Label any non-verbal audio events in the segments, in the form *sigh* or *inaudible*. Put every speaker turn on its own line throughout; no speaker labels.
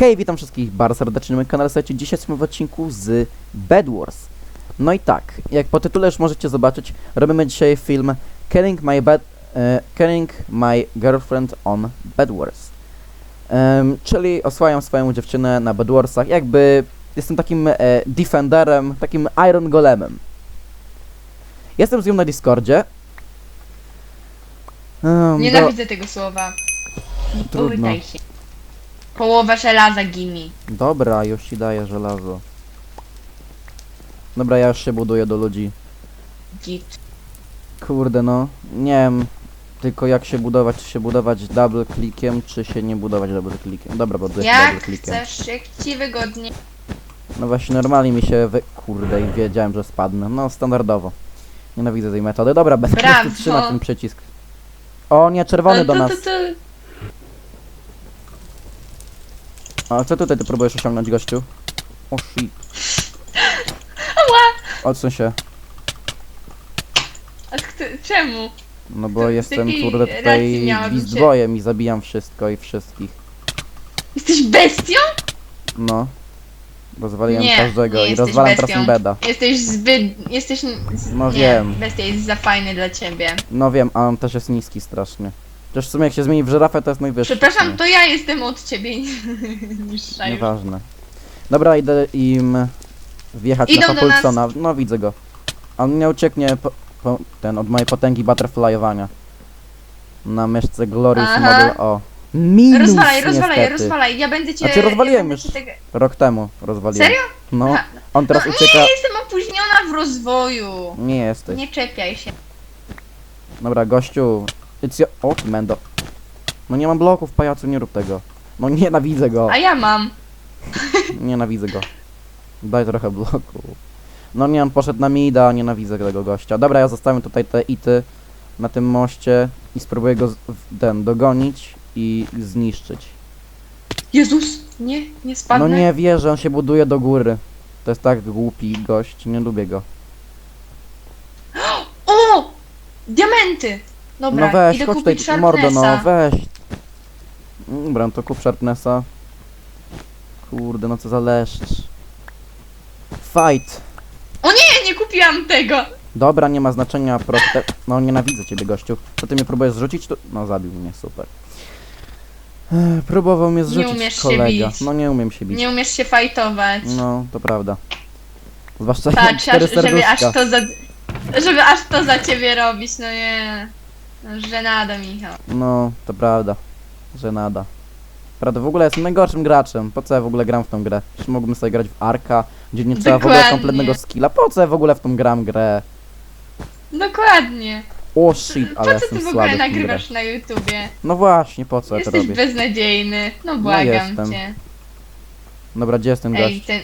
Hej, witam wszystkich bardzo serdecznie na moim kanale. Słuchajcie, dzisiaj jesteśmy w odcinku z Bed Wars. No i tak, jak po tytule już możecie zobaczyć, robimy dzisiaj film Killing My, bed, e, Killing my Girlfriend on Bed Wars. Czyli osłaniam swoją dziewczynę na Bed Warsach, jakby jestem takim e, defenderem, takim Iron Golemem. Jestem z nią na Discordzie. Do-
Nienawidzę tego słowa.
Trudno.
połytaj się. Połowa żelaza gimi.
Dobra, już ci daję żelazo. Dobra, ja już się buduję do ludzi.
Git.
Kurde no, nie wiem tylko jak się budować, czy się budować double clickiem, czy się nie budować double clickiem. Dobra, buduję się double
Jak
clickiem.
chcesz, jak ci wygodnie.
No właśnie, normalnie mi się wy... Kurde, i wiedziałem, że spadnę. No, standardowo. Nienawidzę tej metody. Dobra, po
Brawo.
trzymać ten przycisk. O nie, czerwony do nas.
to- to-
A co tutaj ty próbujesz osiągnąć, gościu? O shit. Odsuń się.
A kto, czemu?
No bo
To z
jestem
jakiej
kurde
racji
tutaj
miałabym cię-
i zabijam wszystko i wszystkich.
Jesteś bestią?
No. Rozwaliłem
Nie,
każdego
nie
i
jesteś
rozwalam teraz
bestią.
beda.
Jesteś zbyt... Jesteś... z-
No
nie,
wiem.
Bestia jest za fajny dla ciebie.
No wiem, a on też jest niski strasznie. Chociaż w sumie jak się zmieni w żyrafę to jest najwyższy.
Przepraszam, to ja jestem od ciebie *laughs* niższa już.
Nieważne. Dobra, idę im wjechać
Idą
na
do nas.
Populsona. No widzę go. On nie ucieknie po, po, ten od mojej potęgi butterflyowania. Na myszce Glorious
Aha.
Model O. Minus
Rozwalaj, rozwalaj,
niestety. rozwalaj.
Ja będę cię...
Znaczy, rozwaliłem
ja będę
już.
cię Tego...
Rok temu rozwaliłem.
Serio?
No,
Aha.
on teraz
no,
ucieka.
Nie, jestem opóźniona w rozwoju.
Nie jesteś.
Nie czepiaj się.
Dobra, gościu. It's your... O, mendo. No nie mam bloków, pajacu, nie rób tego. No nienawidzę go.
A ja mam.
Nienawidzę go. Daj trochę bloku. No nie, on poszedł na mida, nienawidzę tego gościa. Dobra, ja zostawiam tutaj te ity na tym moście i spróbuję go z, w- ten, dogonić i zniszczyć.
Jezus! Nie, nie spadnę.
No nie wierzę, on się buduje do góry. To jest tak głupi gość, nie lubię go. *gasps*
O! Diamenty! Dobra,
no weź,
idę
chodź tutaj,
kupić
mordo, no
Sharpnessa.
weź. Dobra, no to kup Sharpnessa. Kurde, no co za leszcz. Fight!
Nie, nie kupiłam tego!
Dobra, nie ma znaczenia, proste. No nienawidzę ciebie, gościu. Co ty mnie próbujesz zrzucić? To... No zabił mnie, super. Ech, Próbował mnie zrzucić
umiesz się
kolega.
bić.
No nie umiem się bić.
Nie umiesz się fajtować.
No, to prawda. Zwłaszcza jak
Patrz,
cztery
aż, żeby aż to za... Żeby aż to za ciebie robić, no nie. No, żenada, Michał.
No, to prawda. Że nada. Prawda, w ogóle jestem najgorszym graczem. Po co ja w ogóle gram w tą grę? Przecież mógłbym sobie grać w Arka, gdzie nie trzeba w ogóle
Dokładnie.
kompletnego skilla. Po co ja w ogóle w tą gram grę?
Dokładnie.
O shit, ale
po co
jestem
ty w
słaby
ogóle
w tą grę.
nagrywasz na YouTubie?
No właśnie, po co ja to
Jesteś
robię?
beznadziejny. No błagam
jestem.
cię.
Dobra, gdzie jest ten gość?
Ej, ten...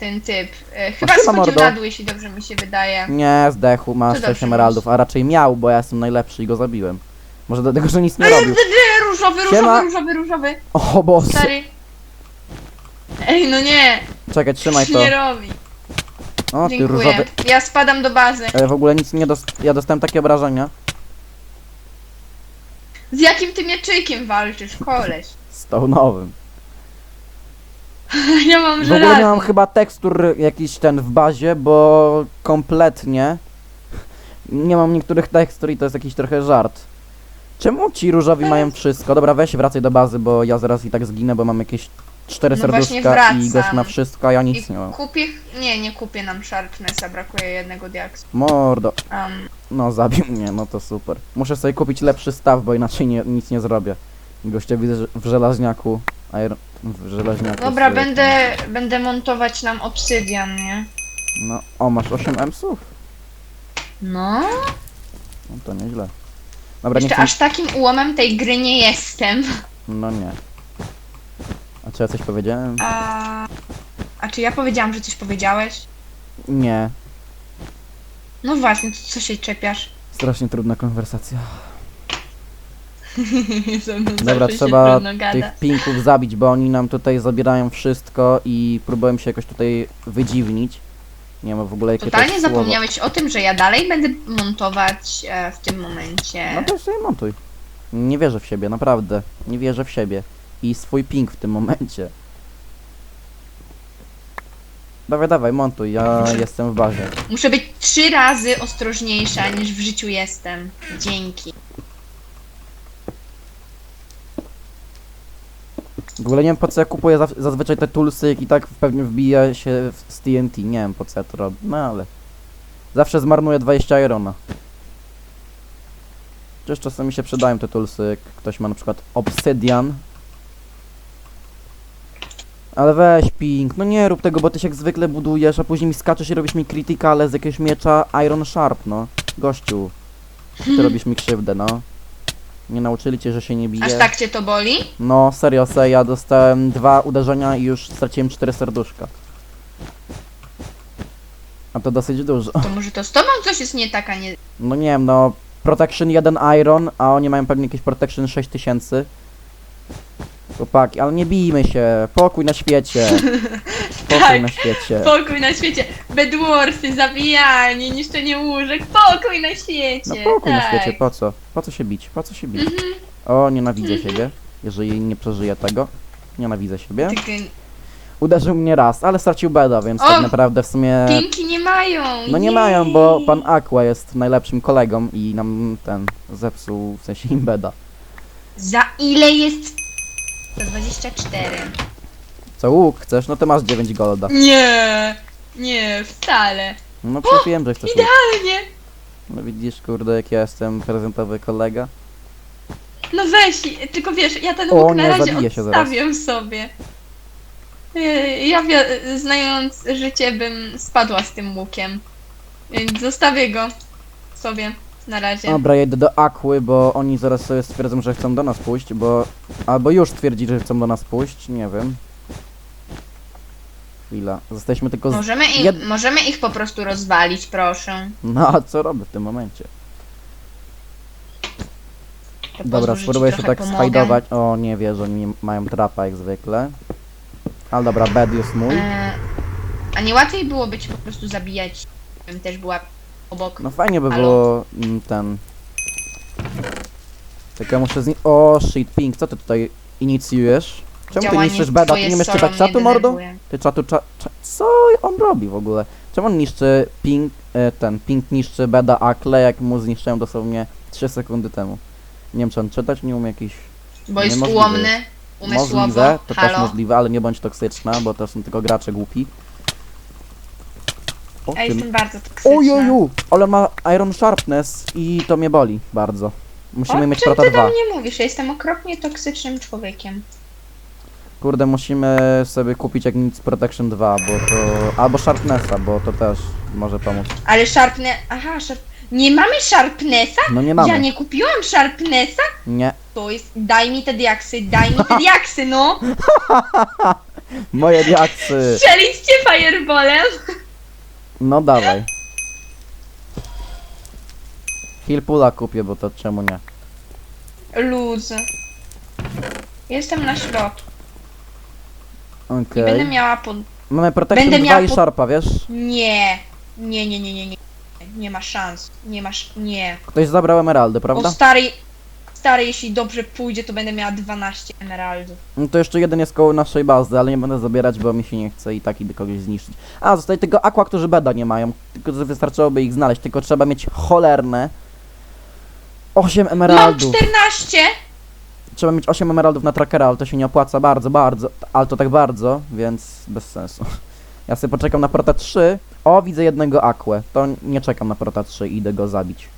Ten typ. E, chyba
siema,
schodził
mordo.
na dół, jeśli dobrze mi się wydaje.
Nie, zdechł, ma
To
6
dobrze
emeraldów, a raczej miał, bo ja jestem najlepszy i go zabiłem. Może dlatego, że nic nie
Ale
robił.
różowy,
Siema.
różowy, różowy, różowy.
O boss!
Stary. Ej, no nie.
Czekaj, trzymaj to.
Nie robi.
O, ty
Dziękuję.
różowy.
Ja spadam do bazy.
E, w ogóle nic nie dost... Ja dostałem takie obrażenia.
Z jakim ty mieczykiem walczysz, koleś?
Stone'owym. *laughs*
Ja mam
W ogóle nie mam chyba tekstur jakiś ten w bazie, bo kompletnie nie mam niektórych tekstur i to jest jakiś trochę żart. Czemu ci różowi mają wszystko? Dobra, weź wracaj do bazy, bo ja zaraz i tak zginę, bo mam jakieś cztery
No właśnie
serduszka i
wracam.
gość ma wszystko, a ja
I
nic nie mam.
kupię... Nie, nie kupię nam Sharpnessa, brakuje jednego diaksu.
Mordo.
Um,
No, zabił mnie, no to super. Muszę sobie kupić lepszy staw, bo inaczej nie, nic nie zrobię. Gościa widzę że w żelaźniaku. Iron,
dobra, będę... Będę montować nam obsydian, nie?
No, o, masz 8 emsów?
No.
No to nieźle. Dobra, nie
Jeszcze
chcę...
aż takim ułomem tej gry nie jestem.
No nie. A czy ja coś powiedziałem?
A... A czy ja powiedziałam, że coś powiedziałeś?
Nie.
No właśnie, to co się czepiasz?
Strasznie trudna konwersacja. *laughs* Dobra, trzeba tych pinków zabić, bo oni nam tutaj zabierają wszystko i próbują się jakoś tutaj wydziwnić. Nie ma w ogóle jakiegoś
Totalnie
słowa.
zapomniałeś o tym, że ja dalej będę montować e, w tym momencie.
No to sobie montuj. Nie wierzę w siebie, naprawdę. Nie wierzę w siebie. i swój ping w tym momencie. Dawaj, dawaj, montuj, ja jestem w bazie.
Muszę być trzy razy ostrożniejsza niż w życiu jestem. Dzięki.
W ogóle nie wiem po co ja kupuję zaw- zazwyczaj te toolsy, jak i tak pewnie wbija się w- z TNT. Nie wiem po co ja to robię, no ale... Zawsze zmarnuję 20 irona. Chociaż czasami się przydają te toolsy, jak ktoś ma na przykład obsydian. Ale weź ping, no nie rób tego, bo ty się jak zwykle budujesz, a później mi skaczesz i robisz mi criticale z jakiegoś miecza Iron Sharp, no. Gościu, ty robisz mi krzywdę, no. Nie nauczyli cię, że się nie bije.
Aż tak cię to boli?
No, serio, se, ja dostałem dwa uderzenia i już straciłem cztery serduszka. A to dosyć dużo.
To może to z tobą coś jest nie tak, a nie...
No nie wiem, no, Protection 1 Iron, a oni mają pewnie jakieś Protection 6000. Chłopaki, ale nie bijmy się, pokój na świecie. Pokój
Tak.
na świecie.
Pokój na świecie. Bedwarsy, zabijanie, niszczenie łóżek. Pokój na świecie.
No pokój na
tak. Mhm.
świecie, po co? Po co się bić? Po co się bić? O, nienawidzę siebie, jeżeli nie przeżyję tego. Nienawidzę siebie.
Tylko
Uderzył mnie raz, ale stracił beda, więc
O!
tak naprawdę w sumie...
pinki nie mają.
No nie
jej.
mają, bo pan Aqua jest najlepszym kolegą i nam ten zepsuł, w sensie imbeda.
Za ile jest... Za 24.
Co łuk chcesz? No to masz 9 golda.
Nie, nie, wcale.
No przecież wiem, że chcesz łuk.
Idealnie.
No widzisz, kurde, jak ja jestem prezentowy kolega.
No weź, tylko wiesz, ja ten
O,
łuk na
nie,
razie
zabiję się zaraz.
odstawiam sobie. Ja, ja wi- znając życie bym spadła z tym łukiem. Więc zostawię go sobie na razie.
Dobra, jedę do Aquy, bo oni zaraz sobie stwierdzą, że chcą do nas pójść, bo... Albo już stwierdzili, że chcą do nas pójść, nie wiem. Chwila, zostaliśmy tylko z...
Możemy ich,
jed-
możemy ich po prostu rozwalić, proszę.
No a co robię w tym momencie?
To
Dobra,
pozwól, że ci
spróbuję się
trochę
tak
pomogę.
O, nie wierzę, oni mają trapa jak zwykle. Ale dobra, bed jest mój.
E, a nie łatwiej było być po prostu zabijać, bym też była obok.
No fajnie by
Halo?
było mm, ten... Tylko ja muszę zni... O, shit, Pink, co ty tutaj inicjujesz? Czemu ty
Działanie
niszczysz beda? Ty
twoje
nie czytać
mnie
czatu, mordo?
denerwuje.
Ty czatu, cza... cza... Co on robi w ogóle? Czemu on niszczy Pink, e, ten, Pink niszczy beda Akle, jak mu zniszczyłem dosłownie 3 sekundy temu? Nie wiem, czy on czytać nie umie jakiś...
Bo jest
Niemożliwe
ułomny, umysłowo.
Możliwe, to też
Halo?
możliwe, ale nie bądź toksyczna, bo to są tylko gracze głupi. O,
Ja
tym...
jestem bardzo toksyczna.
Ale ma Iron Sharpness i to mnie boli bardzo. Musimy
o
mieć
czym
Prota
ty
2.
do mnie mówisz? Ja jestem okropnie toksycznym człowiekiem.
Kurde, musimy sobie kupić jak nic Protection 2, bo to... Albo Sharpnessa, bo to też może pomóc.
Ale Sharpne... Aha, Sharp... Nie mamy Sharpnessa?
No nie mamy.
Ja nie kupiłam Sharpnessa?
Nie.
To jest... Daj mi te diaksy, daj mi te diaksy, no! *laughs*
Moje diaksy.
Strzelić cię fireballem!
No dawaj. Healpula kupię, bo to czemu nie?
Luz. Jestem na środku.
Okej.
Będę miała pod...
Mamy Protection
Będę
2
miała
i
po-
Sharpa, wiesz?
Nie. Nie, nie, nie, nie, nie. Nie ma szans. Nie masz... Nie.
Ktoś zabrał emeraldy,
O
prawda?
stary... Stary, jeśli dobrze pójdzie, to będę miała 12 emeraldów.
No to jeszcze jeden jest koło naszej bazy, ale nie będę zabierać, bo mi się nie chce i tak idę kogoś zniszczyć. A, zostaje tylko aqua, którzy beda nie mają. Tylko że wystarczyłoby ich znaleźć, tylko trzeba mieć cholerne 8
Mam
emeraldów.
14!
Trzeba mieć 8 emeraldów na trackera, ale to się nie opłaca bardzo, bardzo, ale to tak bardzo, więc bez sensu. *laughs* Ja sobie poczekam na Prota 3. O, widzę jednego aquę. To nie czekam na Prota 3 i idę go zabić.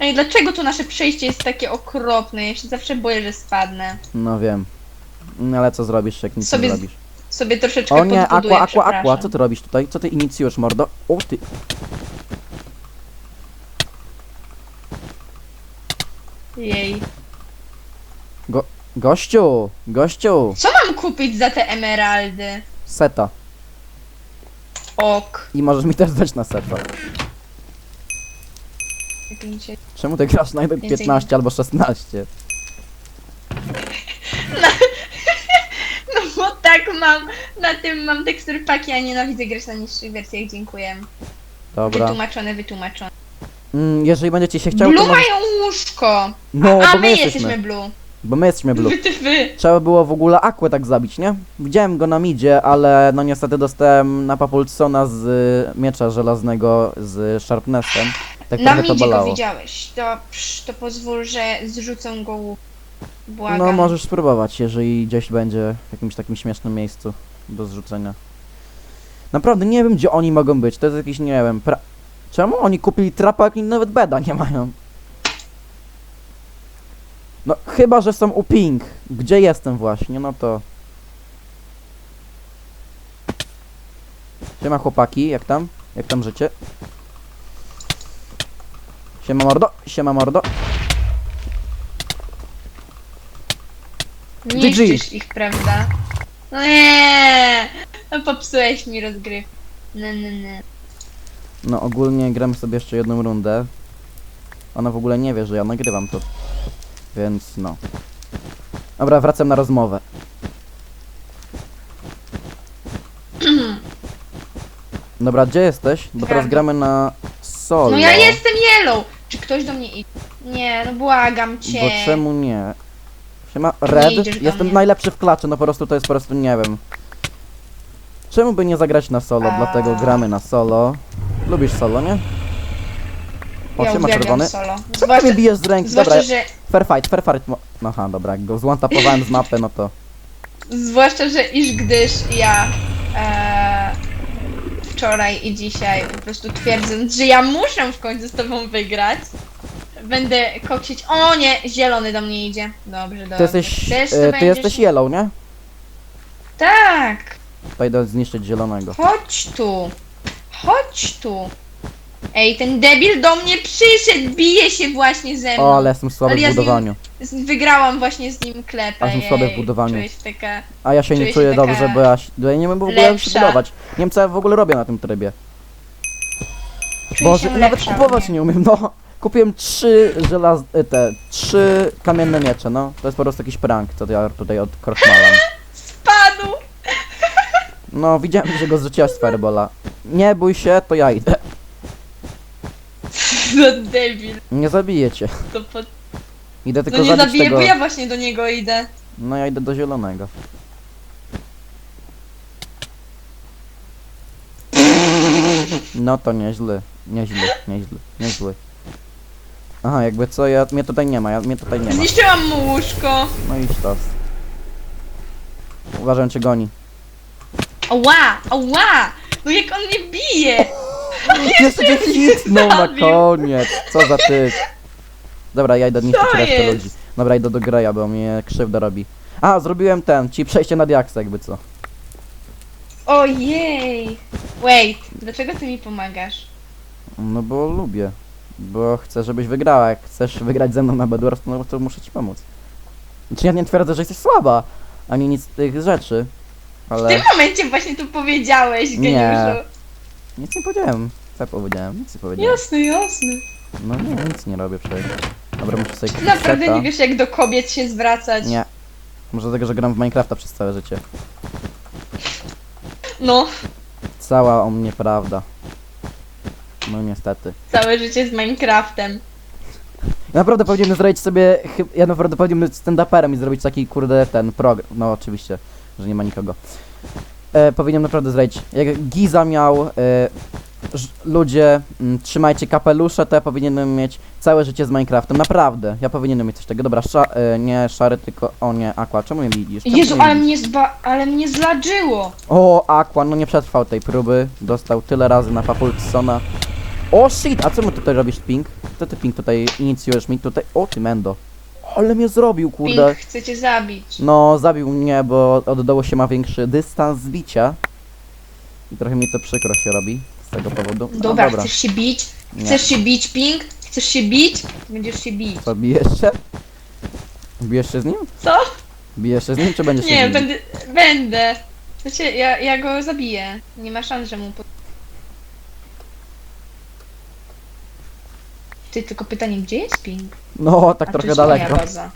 Ej, dlaczego to nasze przejście jest takie okropne? Ja się zawsze boję, że spadnę.
No wiem. No ale co zrobisz, jak nic
Sobie
nie
z-
zrobisz?
Sobie troszeczkę
O nie,
podbuduję,
aqua, aqua, aqua,
przepraszam.
co ty robisz tutaj? Co ty inicjujesz, mordo? O ty...
Jej.
Gościu! Gościu!
Co mam kupić za te emeraldy?
Seta.
Ok.
I możesz mi też dać na seta. Czemu ty grasz na
Więcej
15 albo 16? *laughs*
No bo tak mam, na tym mam tekstur paki, a nienawidzę grać na niższych wersjach, dziękuję.
Dobra.
Wytłumaczone, wytłumaczone.
Mm, jeżeli będziecie się chciał, to
Blue
może...
mają łóżko.
No,
A
bo
my
my
jesteśmy
jesteśmy.
Blue.
Bo my jesteśmy blue.
Wy *laughs* ty wy.
Trzeba było w ogóle Aquę tak zabić, nie? Widziałem go na midzie, ale no niestety dostałem na Papulsona z y, miecza żelaznego z Sharpnessem. Tak
Na
trochę to
midzie go
bolało.
widziałeś. To, psz, to pozwól, że zrzucę go łuk. Błagam.
No możesz spróbować, jeżeli gdzieś będzie w jakimś takim śmiesznym miejscu do zrzucenia. Naprawdę nie wiem, gdzie oni mogą być. To jest jakiś, nie wiem, pra... Czemu oni kupili trapa, jak oni nawet beda nie mają? No, chyba, że są u Pink. Gdzie jestem właśnie, no to... Siema chłopaki, jak tam? Jak tam życie? Siema mordo, siema mordo.
Niszczysz ich, prawda? No nie! No popsułeś mi rozgryw. No, no, no.
No ogólnie gram sobie jeszcze jedną rundę. Ona w ogóle nie wie, że ja nagrywam to. Więc no. Dobra, wracam na rozmowę. *clears throat* Dobra, gdzie jesteś? Bo teraz
Gram.
gramy na solo.
No ja jestem yellow! Czy ktoś do mnie idzie? Nie, no błagam cię.
Bo czemu nie? Siema,
Nie
Red.
do
Jestem
mnie.
najlepszy w klaczy, no po prostu to jest po prostu nie wiem. Czemu by nie zagrać na solo?
A.
Dlatego gramy na solo. Lubisz solo, nie? O,
Ja
siema
uwielbiam
czerwony.
solo.
Ty
Zwłaszcza,
mnie bijesz z ręki? Dobra,
zwłaszcza, że,
fair fight, fair fight. mo- No Aha, dobra, jak go złantapowałem z mapy, no to... *laughs*
zwłaszcza, że iż gdyż ja e, wczoraj i dzisiaj po prostu twierdząc, że ja muszę w końcu z tobą wygrać, będę koksić. O nie, zielony do mnie idzie. Dobrze, dobrze.
Ty jesteś,
Też to
e, ty
będziesz-
jesteś yellow, nie?
Tak!
To idę zniszczyć zielonego.
Chodź tu! Chodź tu! Ej, ten debil do mnie przyszedł, bije się właśnie ze mną.
O, ale jestem słaby
Ale
w
ja z nim-
budowaniu.
Z- Wygrałam właśnie z nim klepę.
Ale jestem słaby w budowaniu.
Czuję się taka...
A ja się nie
czuję się
czuję
taka
dobrze, bo ja, się- bo ja nie wiem w ogóle jak się
lepsza.
budować. Nie wiem co ja w ogóle robię na tym trybie.
Czuję
Boże,
się
nawet
lepsza,
kupować
nie?
umiem, no. Kupiłem trzy żelaz... e, te, trzy kamienne miecze, no. To jest po prostu jakiś prank, co ja tutaj odkrochmalam. *laughs*
Spadł!
No, widziałem, że go zrzuciłaś z firebola. Nie bój się, to ja idę. *laughs*
No debil.
Nie zabiję cię.
To pod...
Idę tylko
No nie
zabić
zabiję,
tego...
bo ja właśnie do niego idę.
No ja idę do zielonego. No to nieźle, nieźle, nieźle, nieźle. Aha, jakby co, ja, mnie tutaj nie ma, ja, mnie tutaj nie ma.
Zniszczyłam mu łóżko.
No i sztos. Uważam, cię goni.
Ała! Ała! No jak on mnie bije! *laughs*
Jeszcze cię *laughs* hitnął na
zabił.
koniec, co za typ. Dobra, ja idę niszczyć
Co
resztę
jest?
ludzi. Dobra, idę do Greya, bo mnie krzywda robi. A, zrobiłem ten, ci przejście na diaksa jakby co.
Ojej! Wait, dlaczego ty mi pomagasz?
No bo lubię. Bo chcę, żebyś wygrała. Jak chcesz wygrać ze mną na Bedwars, no to muszę ci pomóc. Znaczy ja nie twierdzę, że jesteś słaba, ani nic z tych rzeczy.
W
Ale
tym momencie właśnie to powiedziałeś,
Nie.
geniuszu.
nic nie powiedziałem. Co ja powiedziałem? Nic nie powiedziałem.
Jasne, jasne.
No nie, nic nie robię przecież. Dobra, muszę sobie kupić
naprawdę
seta.
nie wiesz jak do kobiet się zwracać.
Nie. Może dlatego, że gram w Minecrafta przez całe życie.
No,
Cała o mnie prawda. No niestety.
całe życie z Minecraftem.
Naprawdę powinienem zrobić sobie, ja naprawdę powinienem być stand-uperem i zrobić taki kurde ten program. No oczywiście, że nie ma nikogo. E, powinienem naprawdę zrobić, jak Giza miał, e, ludzie, m, trzymajcie kapelusze, to ja powinienem mieć całe życie z Minecraftem, naprawdę. Ja powinienem mieć coś takiego. Dobra, sza, e, nie szary, tylko, o nie, Aqua, czemu mnie widzisz? Czemu
Jezu,
mnie
ale
widzisz?
mnie zba... ale mnie zladżyło!
O, Aqua, no nie przetrwał tej próby. Dostał tyle razy na Papulsona. O shit, a co my tutaj robisz, Pink? Co ty, Pink, tutaj inicjujesz mi tutaj? O, ty Mendo. Ale mnie zrobił, kurde.
Pink chce cię zabić.
No, zabił mnie, bo od dołu się ma większy dystans zbicia. I trochę mi to przykro się robi z tego powodu. No,
Dobra,
dobra.
chcesz się bić?
Nie.
Chcesz się bić, Pink? Chcesz się bić? Będziesz się bić.
Co, bijesz się? Bijesz się z nim?
Co?
Bijesz się z nim, czy będziesz się
Nie, będę... Będę. Znaczy, ja, ja go zabiję. Nie ma szans, że mu... Po... Ty, tylko pytanie, gdzie jest Pink?
No, tak
A
trochę
moja
daleko.
baza.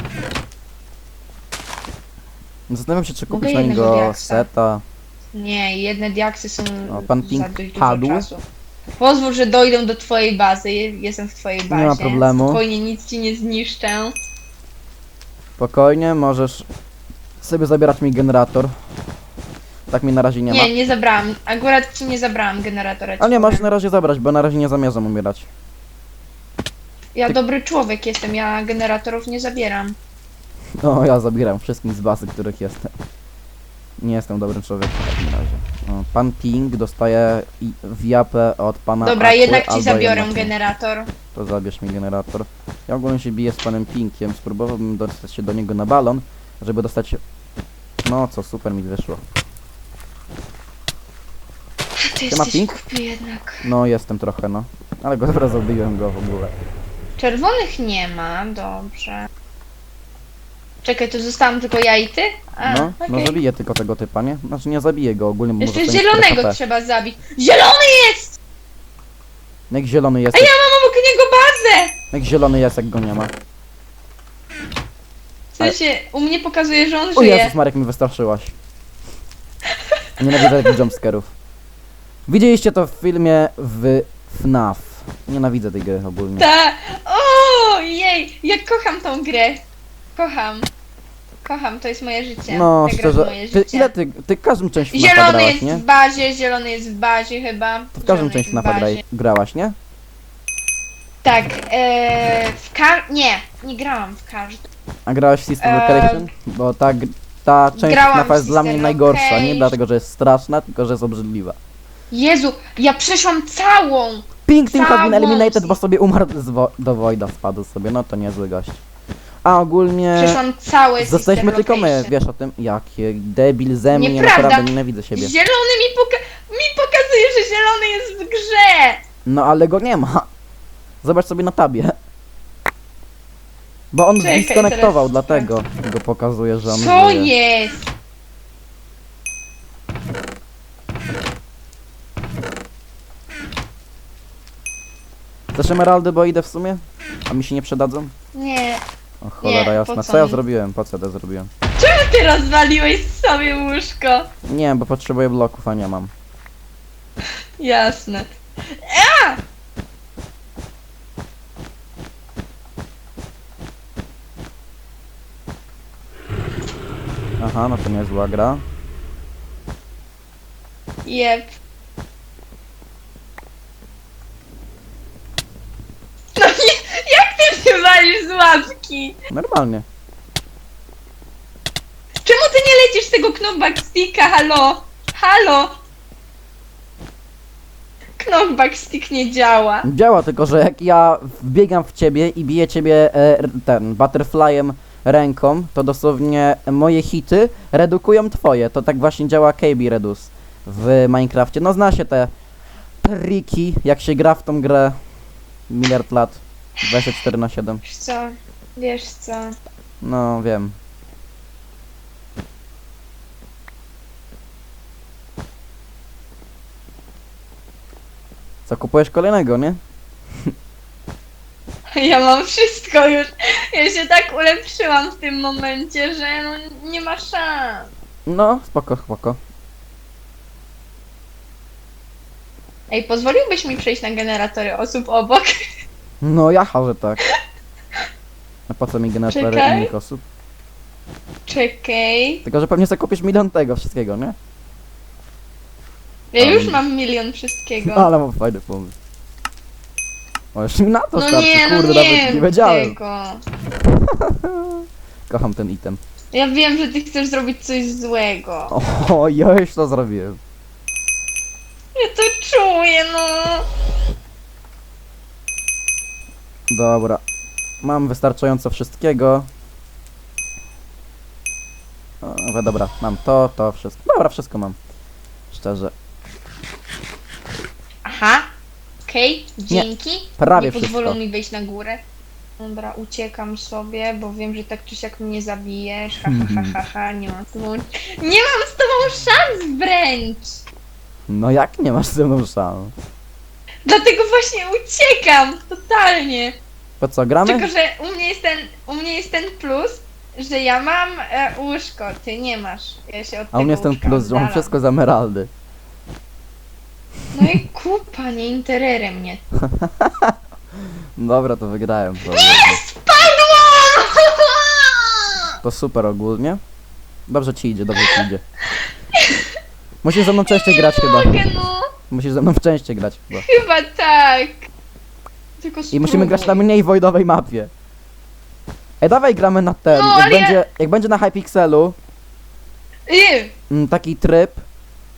Zastanawiam się, czy
Mogę
kupić na
jednego
niego
diaksa.
seta.
Nie, jedne diaksy są
O, pan
za
Pink
dość dużo
padł.
czasu. Pozwól, że dojdę do twojej bazy. Je- Jestem w twojej bazie.
ma problemu.
Spokojnie, nic ci nie zniszczę.
Spokojnie, możesz sobie zabierać mi generator. Tak mi na razie nie, ma.
Nie, nie zabrałam. Akurat ci nie zabrałam generatora. ci
Ale nie,
powiem.
na razie zabrać, bo na razie nie zamierzam umierać.
Ja dobry człowiek jestem, ja generatorów nie zabieram.
O, ja zabieram wszystkich z bazy, których jestem. Nie jestem dobrym człowiekiem w takim razie. O, pan Ping dostaje i- w japę od pana
Dobra,
Aquy,
jednak ci
albo
zabiorę
jednak nie.
generator.
To zabierz mi generator. Ja ogólnie się biję z panem Pinkiem. Spróbowałbym dostać się do niego na balon, żeby dostać... No co, super mi wyszło.
Ty
ma
jesteś głupi jednak.
No, jestem trochę, no. Ale go *laughs* dobra, zabiłem go w ogóle.
Czerwonych nie ma, dobrze. Czekaj, to zostałam tylko ja i ty? A,
No, no
okej.
zabiję tylko tego typa, nie? Znaczy nie zabiję go ogólnie, bo
Jeszcze
może to nie
zielonego
4 HP.
trzeba zabić. Zielony jest!
Jak zielony jest,
A ja mam obok niego bazę!
jak zielony jest, jak go nie ma.
W sensie, u mnie pokazuje, że on
O
żyje.
Jezus Marek, mi wystraszyłaś. Nienawidzę takich *laughs* jumpscarów. Widzieliście to w filmie w FNAF. Nienawidzę tej gry ogólnie.
Ta! O, jej! Ja kocham tą grę. Kocham. Kocham, to jest moje życie.
No,
Ta gra
szczerze,
moje
ty,
życie.
ile ty, ty każdym część FNAFa
Zielony
grałaś,
jest
nie?
w bazie, zielony jest w bazie chyba.
To w każdym
Zielony
część
jest w bazie.
grałaś, nie?
Tak, e, w kar... Nie, nie grałam w każdym.
A grałaś w System
Eee,
Location? Bo ta, gr- ta część
grałam
FNAFa
w
jest dla mnie najgorsza, nie
Location.
dlatego, że jest straszna, tylko że jest obrzydliwa.
Jezu, ja przeszłam całą!
Pink Team been
Całą
eliminated, bo sobie umarł z wo- do Voida, spadł sobie, no to niezły gość. A ogólnie...
Całe
Zostaliśmy
System
tylko my,
Location.
wiesz o tym? Jakie debil ze mnie,
Nieprawda.
naprawdę nienawidzę siebie.
Zielony mi, poka mi pokazuje, że zielony jest w grze!
No ale go nie ma. Zobacz sobie na tabie. Bo on
Czekaj,
zdiskonektował,
teraz
dlatego go pokazuje, że on
Co
żyje.
jest?
Chcesz emeraldy, bo idę w sumie? A mi się nie przydadzą?
Nie.
O cholera
Nie,
jasna.
po
Co
co
ja
mi?
zrobiłem? Po co to zrobiłem?
Czemu ty rozwaliłeś sobie łóżko?
Nie, bo potrzebuję bloków, a nie mam.
Jasne.
Aha, no to niezła gra.
Jep. No nie, jak ty się
Normalnie.
Czemu ty nie lecisz z tego knockback sticka, halo? Halo? Knockback stick nie działa.
Działa tylko, że jak ja wbiegam w ciebie i biję ciebie e, ten butterflyem ręką, to dosłownie moje hity redukują twoje. To tak właśnie działa KB Redus w Minecrafcie. No zna się te triki, jak się gra w tą grę miliard lat. 24 na 7.
Wiesz co? Wiesz co?
No wiem. Co kupujesz kolejnego, nie? *laughs*
Ja mam wszystko już. Ja się tak ulepszyłam w tym momencie, że no nie ma szans.
No, spoko, spoko.
Ej, pozwoliłbyś mi przejść na generatory osób obok? *laughs*
No jaha, że tak. A po co mi generatory
Czekaj.
innych osób?
Czekaj.
Tylko, że pewnie zakupisz milion tego wszystkiego, nie?
Ja już mam milion wszystkiego.
No, ale mam fajny pomysł. O, jeszcze mi na to
No
starczy,
nie, no
kurde,
nie,
nawet nie wiedziałem.
Tego. *laughs*
Kocham ten item.
Ja wiem, że ty chcesz zrobić coś złego.
O, ja już to zrobiłem.
Ja to czuję, no.
Dobra. Mam wystarczająco wszystkiego. O, dobra, mam to, to, wszystko. Dobra, wszystko mam. Szczerze.
Aha. Okej, dzięki.
prawie
nie pozwolą
wszystko.
mi wejść na górę. Dobra, uciekam sobie, bo wiem, że tak czy siak mnie zabijesz. Ha, ha, ha, ha, ha. Nie mam z tobą... Nie mam z tobą szans wręcz!
No jak nie masz ze mną szans?
Dlatego właśnie uciekam! Totalnie!
Po co, gramy?
Tylko, że u mnie jest ten, u mnie jest ten plus, że ja mam e, łóżko, ty nie masz. Ja się od
A u mnie jest ten
łóżka
plus, że mam
oddalam.
wszystko z emeraldy.
No i Kupa, nie mnie. *laughs*
Dobra, to wygrałem. To,
Padłam!
to super ogólnie. Dobrze ci idzie, dobrze ci idzie. *laughs* Musisz ze mną częściej grać chyba.
Mogę, no.
Musisz ze mną częściej grać chyba.
Chyba tak. Tylko
I musimy grać na mniej wojdowej mapie. Ej, dawaj gramy na ten.
No,
jak,
ale ja-
będzie, jak będzie na Hypixelu
Y,
mm, taki tryb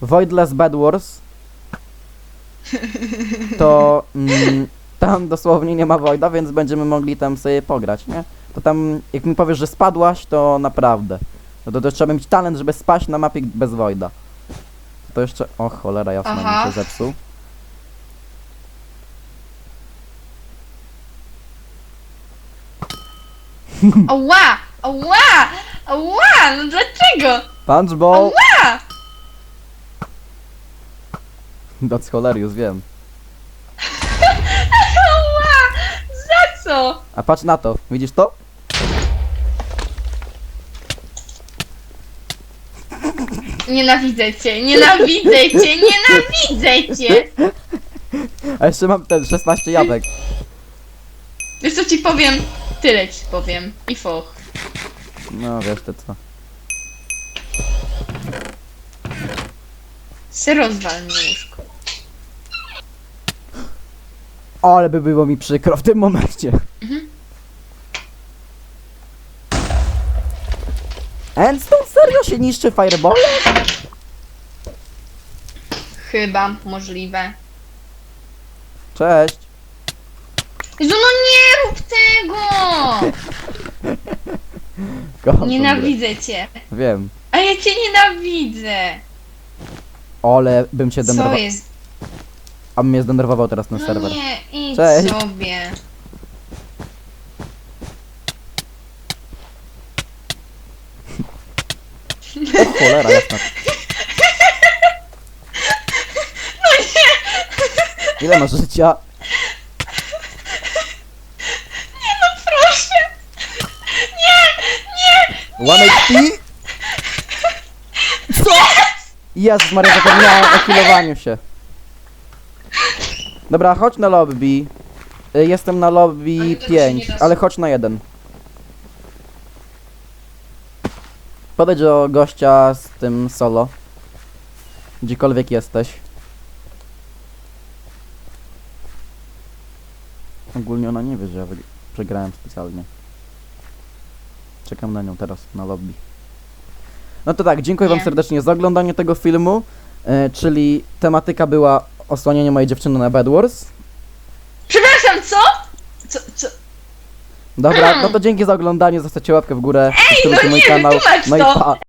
Voidless Bed Wars, *laughs* to mm, tam dosłownie nie ma Voida, więc będziemy mogli tam sobie pograć, nie? To tam, jak mi powiesz, że spadłaś, to naprawdę. No to, to trzeba mieć talent, żeby spaść na mapie bez Voida. To jeszcze... O cholera jasna,
Aha.
mi się zepsuł.
Ała! Ała! Ała! No dlaczego?
Punchball!
Ała!
That's hilarious, wiem. *laughs*
Ała! Za co?
A patrz na to, widzisz to?
Nienawidzę cię, nienawidzę cię, nienawidzę cię!
A jeszcze mam ten 16 jabłek.
Wiesz co ci powiem? Tyle ci powiem. I foch.
No wiesz to co.
Se rozwal mnie łóżko.
O, ale by było mi przykro w tym momencie. Endstone serio się niszczy fireball?
Chyba możliwe.
Cześć.
Jezu, no nie rób tego! *laughs*
Kocham
Nienawidzę cię.
grę. Wiem.
A ja cię nienawidzę.
O, ale bym się
Co
denerwował.
jest?
A mnie zdenerwował teraz na
No
serwer.
nie, idź
Cześć.
sobie.
O cholera, jasna.
No
Ile masz życia?
Nie no proszę. Nie, nie.
One HP? Co? Jezus Maria, zapomniałem o healowaniu się. Dobra, chodź na lobby. Y, Jestem na lobby
Ale tego się
5,
nie da
ale chodź na jeden. Podejdź do gościa z tym solo. Gdziekolwiek jesteś. Ogólnie ona nie wie, że ja przegrałem specjalnie. Czekam na nią teraz, na lobby. No to tak, dziękuję wam
Nie.
serdecznie za oglądanie tego filmu, e, czyli tematyka była osłanianie mojej dziewczyny na Bed Wars.
Przepraszam, co? Co, co?
Dobra, *clears throat* no to dzięki za oglądanie, zostawcie łapkę w górę, subskrybujcie
no
mój
nie,
kanał,
wytłumacz
no i
to.
pa.